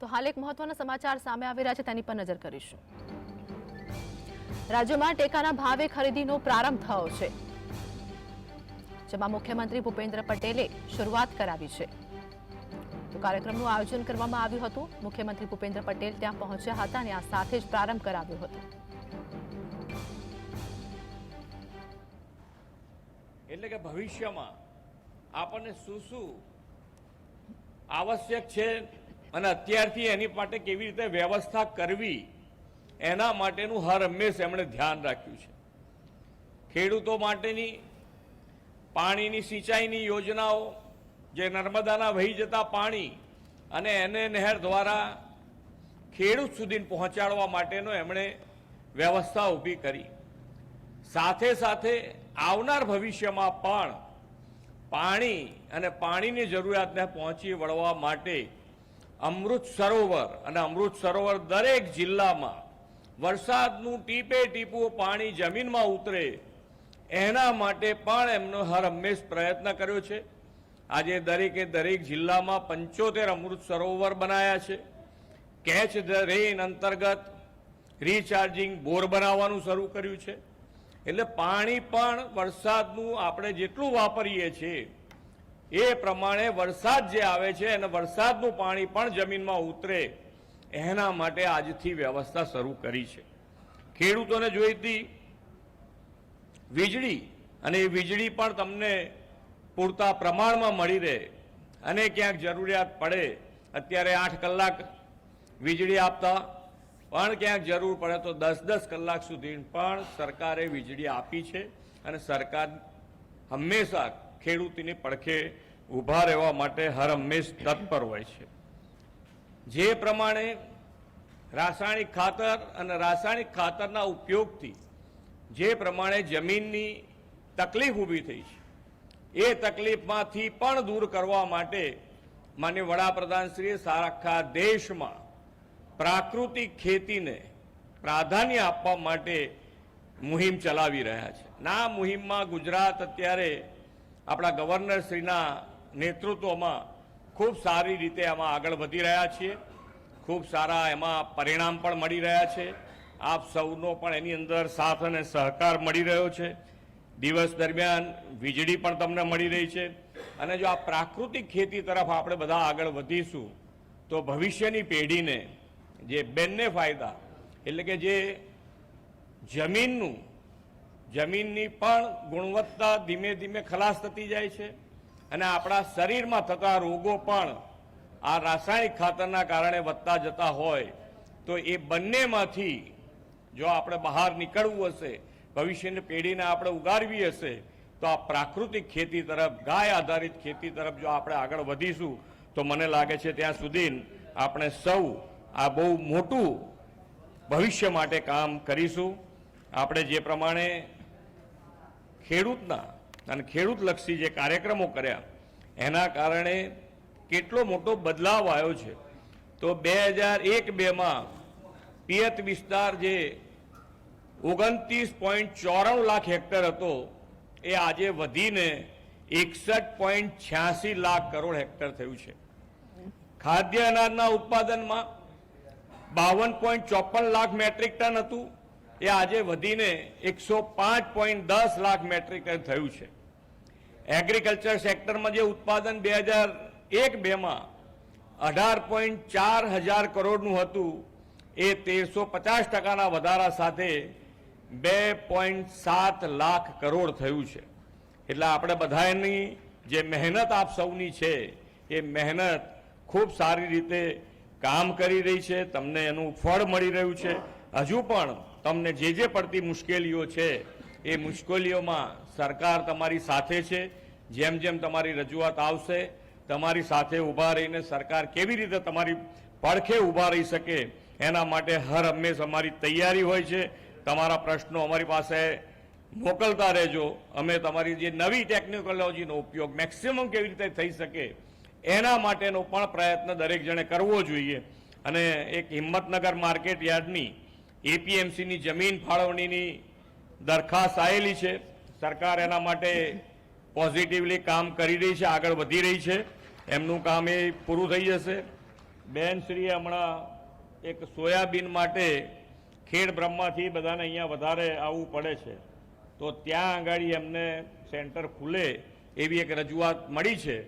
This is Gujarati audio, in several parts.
તો હાલ એક મહત્વના સમાચાર સામે આવી રહ્યા છે, તેની પર નજર કરીશું. રાજ્યમાં ટેકાના ભાવે ખરીદીનો પ્રારંભ થયો છે. જેમાં મુખ્યમંત્રી ભૂપેન્દ્ર પટેલે શરૂઆત કરાવી છે. તો કાર્યક્રમનું આયોજન કરવામાં આવ્યું હતું. મુખ્યમંત્રી ભૂપેન્દ્ર પટેલ ત્યાં પહોંચ્યા હતા અને આ સાથે જ પ્રારંભ કરાવ્યો હતો. એટલે કે ભવિષ્યમાં આપણને શું શું આવશ્યક છે અને અત્યારથી એની માટે કેવી રીતે વ્યવસ્થા કરવી, એના માટેનું હર હંમેશ એમણે ધ્યાન રાખ્યું છે. ખેડૂતો માટેની, પાણીની સિંચાઈની યોજનાઓ, જે નર્મદાના વહી જતા પાણી અને એને નહેર દ્વારા ખેડૂત સુધી પહોંચાડવા માટેનો એમણે વ્યવસ્થા ઊભી કરી. સાથે સાથે આવનાર ભવિષ્યમાં પણ પાણી અને પાણીની જરૂરિયાતને પહોંચી વળવા માટે અમૃત સરોવર અને અમૃત સરોવર દરેક જિલ્લામાં વરસાદનું ટીપે ટીપું પાણી જમીનમાં ઉતરે, એના માટે પણ એમનો હર હંમેશ પ્રયત્ન કર્યો છે. આજે દરેકે દરેક જિલ્લામાં પંચોતેર અમૃત સરોવર બનાયા છે. કેચ ધ રેન અંતર્ગત રિચાર્જિંગ બોર બનાવવાનું શરૂ કર્યું છે. એટલે પાણી પણ વરસાદનું આપણે જેટલું વાપરીએ છીએ એ પ્રમાણે વરસાદ જે આવે છે અને વરસાદનું પાણી પણ જમીનમાં ઉતરે, એના માટે આજથી વ્યવસ્થા શરૂ કરી છે. ખેડૂતોને જોઈતી વીજળી, અને એ વીજળી પણ તમને પૂરતા પ્રમાણમાં મળી રહે અને ક્યાંક જરૂરિયાત પડે, અત્યારે આઠ કલાક વીજળી આપતા, પણ ક્યાંક જરૂર પડે તો દસ દસ કલાક સુધી પણ સરકારે વીજળી આપી છે અને સરકાર હંમેશા ખેડૂતની પડખે ઊભા રહેવા માટે હર હંમેશ તત્પર હોય છે. જે પ્રમાણે રાસાયણિક ખાતર અને રાસાયણિક ખાતરના ઉપયોગથી જે પ્રમાણે જમીનની તકલીફ ઊભી થઈ છે, એ તકલીફમાંથી પણ દૂર કરવા માટે માન્ય વડાપ્રધાનશ્રીએ આખા દેશમાં પ્રાકૃતિક ખેતીને પ્રાધાન્ય આપવા માટે મુહિમ ચલાવી રહ્યા છે. ના મુહિમમાં ગુજરાત અત્યારે આપણા ગવર્નરશ્રીના નેતૃત્વમાં ખૂબ સારી રીતે એમાં આગળ વધી રહ્યા છીએ. ખૂબ સારા એમાં પરિણામ પણ મળી રહ્યા છે. આપ સૌનો પણ એની અંદર સાથ અને સહકાર મળી રહ્યો છે. દિવસ દરમિયાન વીજળી પણ તમને મળી રહી છે. અને જો આ પ્રાકૃતિક ખેતી તરફ આપણે બધા આગળ વધીશું, તો ભવિષ્યની પેઢીને જે બંને ફાયદા, એટલે કે જે જમીનનું જમીનની પણ ગુણવત્તા ધીમે ધીમે ખલાસ થતી જાય છે અને આપણા શરીરમાં થતા રોગો પણ આ રાસાયણિક ખાતરના કારણે વધતા જતા હોય તો એ બંનેમાંથી જો આપણે બહાર નીકળવું હશે, ભવિષ્યની પેઢીને આપણે ઉગારવી હશે, તો આ પ્રાકૃતિક ખેતી તરફ, ગાય આધારિત ખેતી તરફ જો આપણે આગળ વધીશું, તો મને લાગે છે ત્યાં સુધી આપણે સૌ આ બહુ મોટું ભવિષ્ય માટે કામ કરીશું. આપણે જે પ્રમાણે ખેડૂતના અને ખેડૂતલક્ષી જે કાર્યક્રમો કર્યા, એના કારણે કેટલો મોટો બદલાવ આવ્યો છે. તો બે હજાર એક બેમાં પિયત વિસ્તાર જે ઓગણત્રીસ પોઈન્ટ ચોરાણું લાખ હેક્ટર હતો, એ આજે વધીને એકસઠ પોઈન્ટ છ્યાસી લાખ કરોડ હેક્ટર થયું છે. ખાદ્ય અનાજના ઉત્પાદનમાં બાવન પોઈન્ટ ચોપન લાખ મેટ્રિક ટન હતું. એ આજે વધીને એકસો પાંચ પોઈન્ટ દસ લાખ મેટ્રિક ટન થયું છે. એગ્રીકલ્ચર સેક્ટરમાં જે ઉત્પાદન બે હજાર એક બેમાં અઢાર પોઈન્ટ ચાર હજાર કરોડનું હતું, એ તેરસો પચાસ ટકાના વધારા સાથે બે પોઈન્ટ સાત લાખ કરોડ થયું છે. એટલે આપણે બધાની જે મહેનત આપ સૌની છે, એ મહેનત ખૂબ સારી રીતે કામ કરી રહી છે, તમને એનું ફળ મળી રહ્યું છે. હજુ પણ તમને જે જે પડતી મુશ્કેલીઓ છે, એ મુશ્કેલીઓમાં સરકાર તમારી સાથે છે. જેમ જેમ તમારી રજૂઆત આવશે, તમારી સાથે ઊભા રહીને સરકાર કેવી રીતે તમારી પડખે ઊભા રહી શકે, એના માટે હર હંમેશ અમારી તૈયારી હોય છે. તમારા પ્રશ્નો અમારી પાસે મોકલતા રહેજો. અમે તમારી જે નવી ટેકનોલોજીનો ઉપયોગ મેક્સિમમ કેવી રીતે થઈ શકે, એના માટેનો પણ પ્રયત્ન દરેક જણે કરવો જોઈએ. અને એક હિંમતનગર માર્કેટ યાર્ડની એપીએમસીની જમીન ફાળવણીની દરખાસ્ત આવેલી છે. સરકાર એના માટે પોઝિટિવલી કામ કરી રહી છે, આગળ વધી રહી છે. એમનું કામ એ પૂરું થઈ જશે. બેનશ્રીએ હમણાં એક સોયાબીન માટે ખેડ બ્રહ્માથી બધાને અહીંયા વધારે આવવું પડે છે. તો ત્યાં આગળ એમને સેન્ટર ખુલે એવી એક રજૂઆત મળી છે.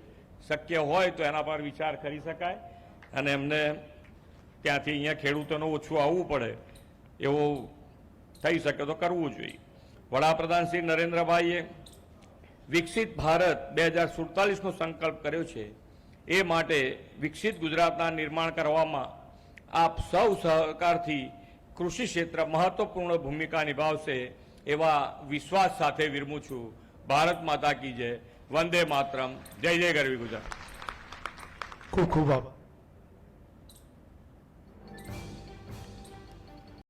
શક્ય હોય તો એના પર વિચાર કરી શકાય. અને એમને ત્યાંથી અહીંયા ખેડૂતોને ઓછું આવવું પડે. એવું થઈ શકે તો કરવું જોઈએ. વડાપ્રધાન શ્રી નરેન્દ્રભાઈએ વિકસિત ભારત બે હજાર સુડતાલીસનો સંકલ્પ કર્યો છે. એ માટે વિકસિત ગુજરાતના નિર્માણ કરવામાં આપ સૌ સહકારથી કૃષિ ક્ષેત્ર મહત્વપૂર્ણ ભૂમિકા નિભાવશે એવા વિશ્વાસ સાથે વિરમું છું. ભારત માતા કી જય. વંદે માતરમ. જય જય ગરવી ગુજરાત. ખૂબ ખૂબ આભાર.